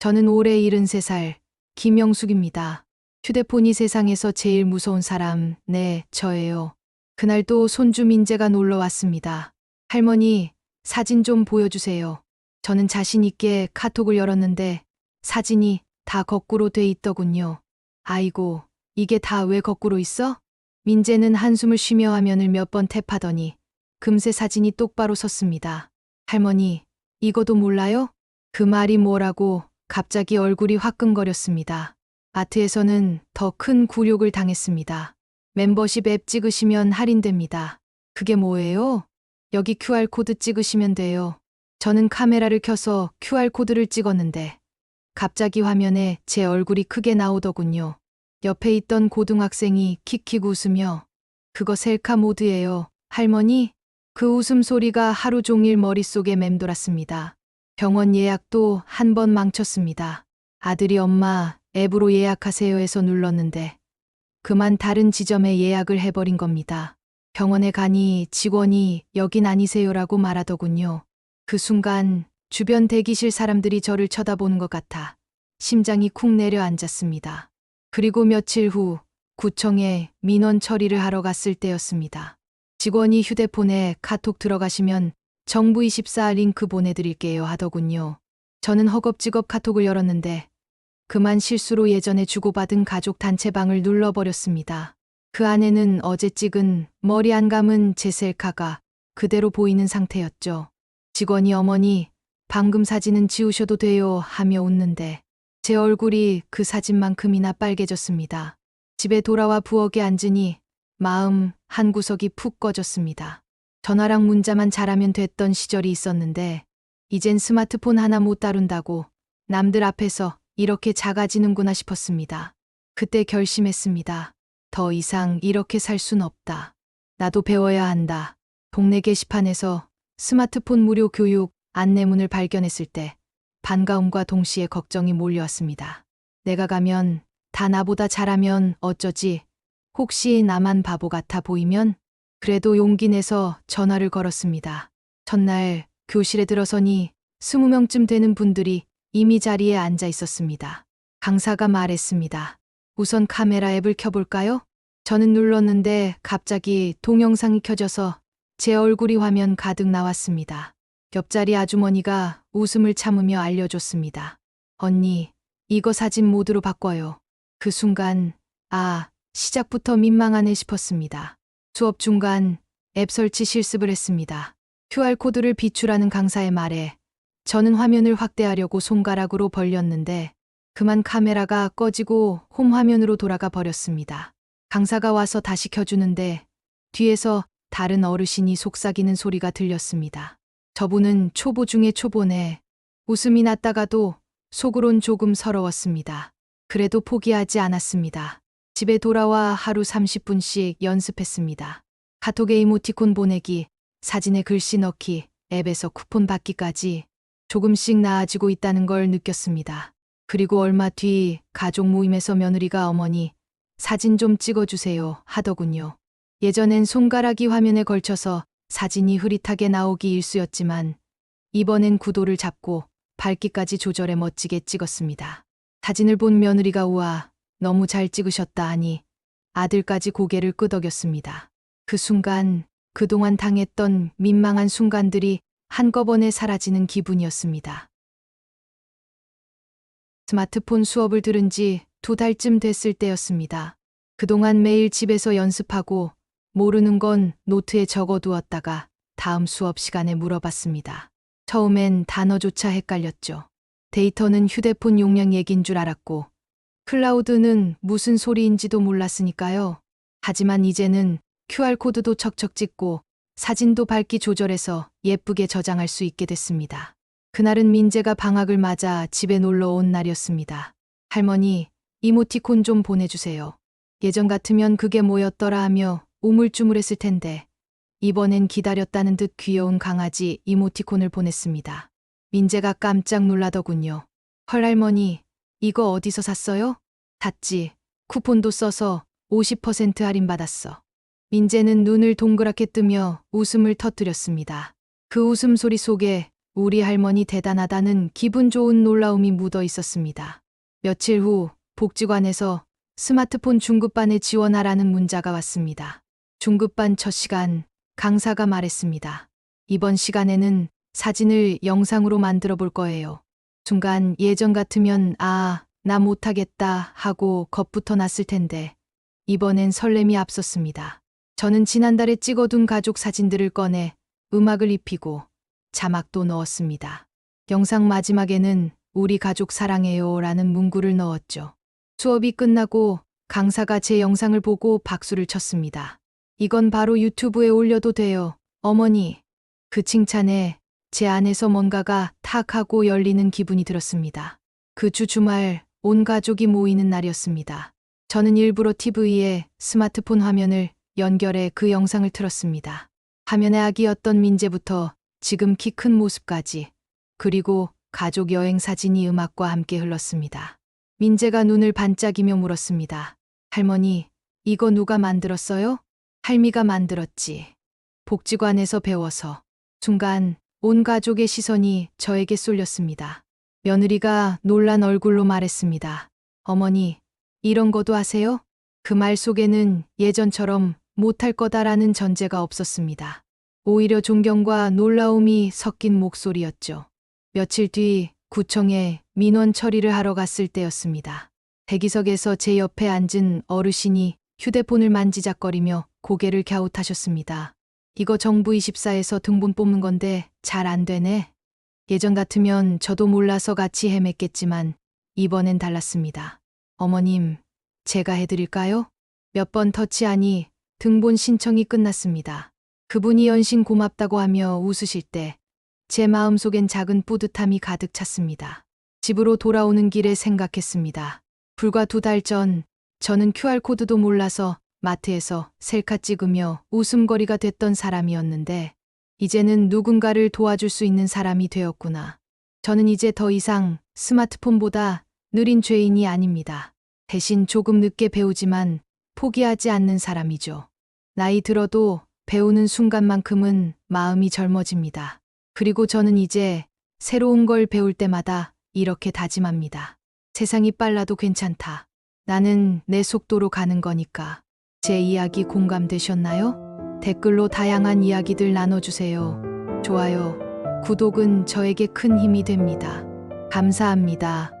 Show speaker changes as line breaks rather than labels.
저는 올해 73살 김영숙입니다. 휴대폰이 세상에서 제일 무서운 사람, 네, 저예요. 그날 또 손주 민재가 놀러 왔습니다. 할머니, 사진 좀 보여주세요. 저는 자신 있게 카톡을 열었는데 사진이 다 거꾸로 돼 있더군요. 아이고, 이게 다 왜 거꾸로 있어? 민재는 한숨을 쉬며 화면을 몇 번 탭하더니 금세 사진이 똑바로 섰습니다. 할머니, 이거도 몰라요? 그 말이 뭐라고 갑자기 얼굴이 화끈거렸습니다. 마트에서는 더 큰 굴욕을 당했습니다. 멤버십 앱 찍으시면 할인됩니다. 그게 뭐예요? 여기 QR코드 찍으시면 돼요. 저는 카메라를 켜서 QR코드를 찍었는데 갑자기 화면에 제 얼굴이 크게 나오더군요. 옆에 있던 고등학생이 킥킥 웃으며 그거 셀카 모드예요. 할머니? 그 웃음소리가 하루 종일 머릿속에 맴돌았습니다. 병원 예약도 한 번 망쳤습니다. 아들이 엄마 앱으로 예약하세요 해서 눌렀는데 그만 다른 지점에 예약을 해버린 겁니다. 병원에 가니 직원이 여긴 아니세요라고 말하더군요. 그 순간 주변 대기실 사람들이 저를 쳐다보는 것 같아 심장이 쿵 내려앉았습니다. 그리고 며칠 후 구청에 민원 처리를 하러 갔을 때였습니다. 직원이 휴대폰에 카톡 들어가시면 정부 24 링크 보내드릴게요 하더군요. 저는 허겁지겁 카톡을 열었는데 그만 실수로 예전에 주고받은 가족 단체방을 눌러버렸습니다. 그 안에는 어제 찍은 머리 안 감은 제 셀카가 그대로 보이는 상태였죠. 직원이 어머니, 방금 사진은 지우셔도 돼요 하며 웃는데 제 얼굴이 그 사진만큼이나 빨개졌습니다. 집에 돌아와 부엌에 앉으니 마음 한 구석이 푹 꺼졌습니다. 전화랑 문자만 잘하면 됐던 시절이 있었는데 이젠 스마트폰 하나 못 다룬다고 남들 앞에서 이렇게 작아지는구나 싶었습니다. 그때 결심했습니다. 더 이상 이렇게 살 순 없다. 나도 배워야 한다. 동네 게시판에서 스마트폰 무료 교육 안내문을 발견했을 때 반가움과 동시에 걱정이 몰려왔습니다. 내가 가면 다 나보다 잘하면 어쩌지? 혹시 나만 바보 같아 보이면? 그래도 용기 내서 전화를 걸었습니다. 첫날 교실에 들어서니 20명쯤 되는 분들이 이미 자리에 앉아 있었습니다. 강사가 말했습니다. 우선 카메라 앱을 켜볼까요? 저는 눌렀는데 갑자기 동영상이 켜져서 제 얼굴이 화면 가득 나왔습니다. 옆자리 아주머니가 웃음을 참으며 알려줬습니다. 언니, 이거 사진 모드로 바꿔요. 그 순간, 아, 시작부터 민망하네 싶었습니다. 수업 중간 앱 설치 실습을 했습니다. QR코드를 비출하는 강사의 말에 저는 화면을 확대하려고 손가락으로 벌렸는데 그만 카메라가 꺼지고 홈 화면으로 돌아가 버렸습니다. 강사가 와서 다시 켜주는데 뒤에서 다른 어르신이 속삭이는 소리가 들렸습니다. 저분은 초보 중에 초보네. 웃음이 났다가도 속으론 조금 서러웠습니다. 그래도 포기하지 않았습니다. 집에 돌아와 하루 30분씩 연습했습니다. 카톡에 이모티콘 보내기, 사진에 글씨 넣기, 앱에서 쿠폰 받기까지 조금씩 나아지고 있다는 걸 느꼈습니다. 그리고 얼마 뒤 가족 모임에서 며느리가 어머니 사진 좀 찍어주세요 하더군요. 예전엔 손가락이 화면에 걸쳐서 사진이 흐릿하게 나오기 일쑤였지만 이번엔 구도를 잡고 밝기까지 조절해 멋지게 찍었습니다. 사진을 본 며느리가 우와 너무 잘 찍으셨다 하니 아들까지 고개를 끄덕였습니다. 그 순간 그동안 당했던 민망한 순간들이 한꺼번에 사라지는 기분이었습니다. 스마트폰 수업을 들은 지 두 달쯤 됐을 때였습니다. 그동안 매일 집에서 연습하고 모르는 건 노트에 적어두었다가 다음 수업 시간에 물어봤습니다. 처음엔 단어조차 헷갈렸죠. 데이터는 휴대폰 용량 얘긴 줄 알았고 클라우드는 무슨 소리인지도 몰랐으니까요. 하지만 이제는 QR코드도 척척 찍고 사진도 밝기 조절해서 예쁘게 저장할 수 있게 됐습니다. 그날은 민재가 방학을 맞아 집에 놀러 온 날이었습니다. 할머니, 이모티콘 좀 보내주세요. 예전 같으면 그게 뭐였더라 하며 우물쭈물했을 텐데 이번엔 기다렸다는 듯 귀여운 강아지 이모티콘을 보냈습니다. 민재가 깜짝 놀라더군요. 헐 할머니, 이거 어디서 샀어요? 샀지. 쿠폰도 써서 50% 할인 받았어. 민재는 눈을 동그랗게 뜨며 웃음을 터뜨렸습니다. 그 웃음소리 속에 우리 할머니 대단하다는 기분 좋은 놀라움이 묻어 있었습니다. 며칠 후 복지관에서 스마트폰 중급반에 지원하라는 문자가 왔습니다. 중급반 첫 시간 강사가 말했습니다. 이번 시간에는 사진을 영상으로 만들어 볼 거예요. 순간 예전 같으면 아, 나 못하겠다 하고 겁부터 났을 텐데 이번엔 설렘이 앞섰습니다. 저는 지난달에 찍어둔 가족 사진들을 꺼내 음악을 입히고 자막도 넣었습니다. 영상 마지막에는 우리 가족 사랑해요 라는 문구를 넣었죠. 수업이 끝나고 강사가 제 영상을 보고 박수를 쳤습니다. 이건 바로 유튜브에 올려도 돼요. 어머니. 그 칭찬에 제 안에서 뭔가가 탁 하고 열리는 기분이 들었습니다. 그 주 주말 온 가족이 모이는 날이었습니다. 저는 일부러 TV에 스마트폰 화면을 연결해 그 영상을 틀었습니다. 화면에 아기였던 민재부터 지금 키 큰 모습까지 그리고 가족 여행 사진이 음악과 함께 흘렀습니다. 민재가 눈을 반짝이며 물었습니다. 할머니, 이거 누가 만들었어요? 할미가 만들었지. 복지관에서 배워서. 순간 온 가족의 시선이 저에게 쏠렸습니다. 며느리가 놀란 얼굴로 말했습니다. 어머니, 이런 것도 아세요? 그 말 속에는 예전처럼 못할 거다라는 전제가 없었습니다. 오히려 존경과 놀라움이 섞인 목소리였죠. 며칠 뒤 구청에 민원 처리를 하러 갔을 때였습니다. 대기석에서 제 옆에 앉은 어르신이 휴대폰을 만지작거리며 고개를 갸웃하셨습니다. 이거 정부 24에서 등본 뽑는 건데 잘 안 되네. 예전 같으면 저도 몰라서 같이 헤맸겠지만 이번엔 달랐습니다. 어머님, 제가 해드릴까요? 몇 번 터치하니 등본 신청이 끝났습니다. 그분이 연신 고맙다고 하며 웃으실 때 제 마음속엔 작은 뿌듯함이 가득 찼습니다. 집으로 돌아오는 길에 생각했습니다. 불과 두 달 전 저는 QR코드도 몰라서 마트에서 셀카 찍으며 웃음거리가 됐던 사람이었는데 이제는 누군가를 도와줄 수 있는 사람이 되었구나. 저는 이제 더 이상 스마트폰보다 느린 죄인이 아닙니다. 대신 조금 늦게 배우지만 포기하지 않는 사람이죠. 나이 들어도 배우는 순간만큼은 마음이 젊어집니다. 그리고 저는 이제 새로운 걸 배울 때마다 이렇게 다짐합니다. 세상이 빨라도 괜찮다. 나는 내 속도로 가는 거니까. 제 이야기 공감되셨나요? 댓글로 다양한 이야기들 나눠주세요. 좋아요, 구독은 저에게 큰 힘이 됩니다. 감사합니다.